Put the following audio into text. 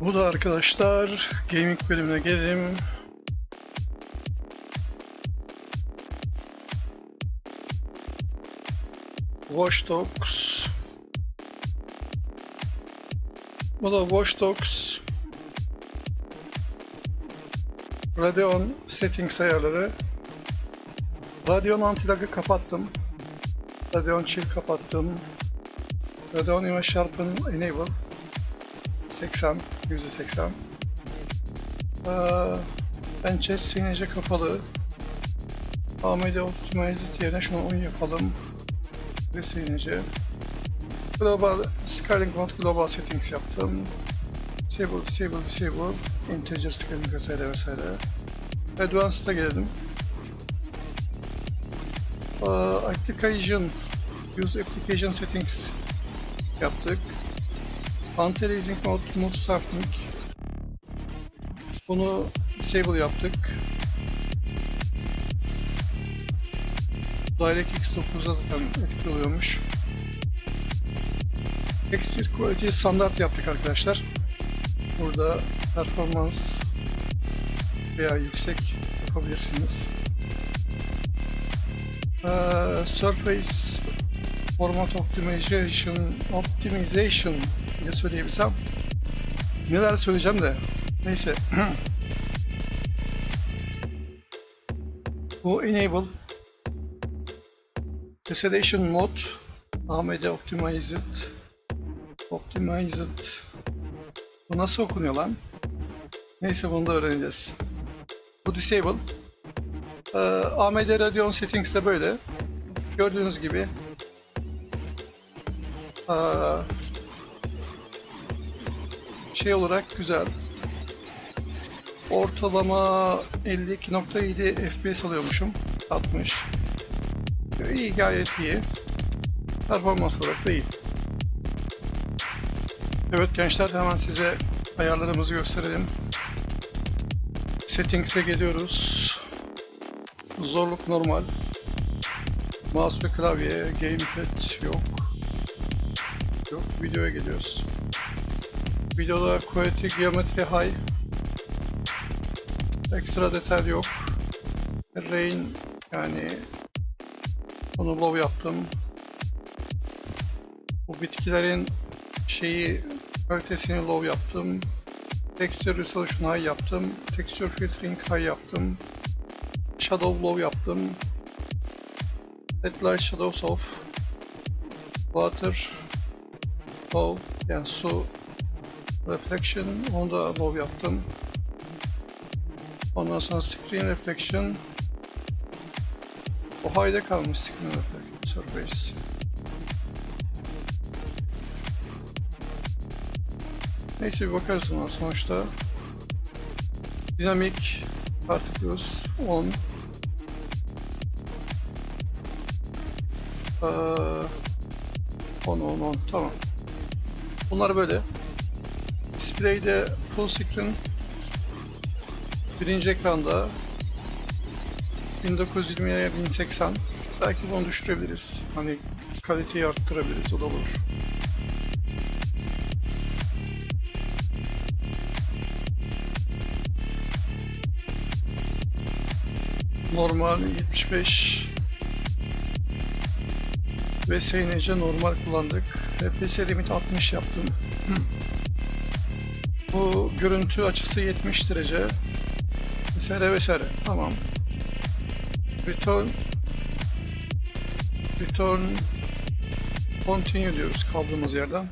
Bu da arkadaşlar gaming bölümüne gelelim. Watch Dogs. Bu da Watch Dogs. Radeon settings ayarları. Radeon antilagı kapattım. Radeon chill kapattım. Radeon Image Sharpen enable. 80, %80. Ee, bence sinece kapalı. AMD Optimized yerine şunu 10 yapalım. Ve sinece. Global Scaling Mode Global Settings yaptım. Disable, Disable, Disable, Integer Scaling vesaire vesaire. Advanced'a gelelim. Ee, application, Use Application Settings yaptık. Anti-Aliasing Mode, Mode Sampling. Bunu Disable yaptık. DirectX 9'da zaten etkili oluyormuş. Texture Quality standart yaptık arkadaşlar. Burada performans veya yüksek yapabilirsiniz. Ee, Surface Format Optimization Optimization diye söyleyebilsem. Neler söyleyeceğim de. Neyse. Bu Enable. Tessellation Mode. AMD Optimized. Optimized. Bu nasıl okunuyor lan? Neyse bunu da öğreneceğiz. Bu Disable. Ee, AMD Radeon Settings de böyle. Gördüğünüz gibi ee, şey olarak güzel. Ortalama 52.7 FPS alıyormuşum. 60. İyi gayet iyi. Performans olarak da iyi. Evet gençler hemen size ayarlarımızı gösterelim. Settings'e geliyoruz. Zorluk normal. Mouse ve klavye, gamepad yok. Yok, videoya geliyoruz. Videoda quality, geometry high. Ekstra detay yok. Rain yani onu low yaptım. Bu bitkilerin şeyi kalitesini low yaptım. Texture resolution high yaptım. Texture filtering high yaptım. Shadow low yaptım. Headlight shadows off. Water low yani su reflection onu da low yaptım. Ondan sonra screen reflection o high'de kalmış screen reflection surface. Neyse bir bakarız ona sonuçta. Dinamik particles on. Ee, on on on tamam. Bunlar böyle. Display'de full screen birinci ekranda 1920'ye 1080 belki bunu düşürebiliriz. Hani kaliteyi arttırabiliriz o da olur. Normal 75 ve SNC normal kullandık. FPS limit 60 yaptım. Bu görüntü açısı 70 derece. Vesaire vesaire. Tamam. Return Return Continue diyoruz kaldığımız yerden.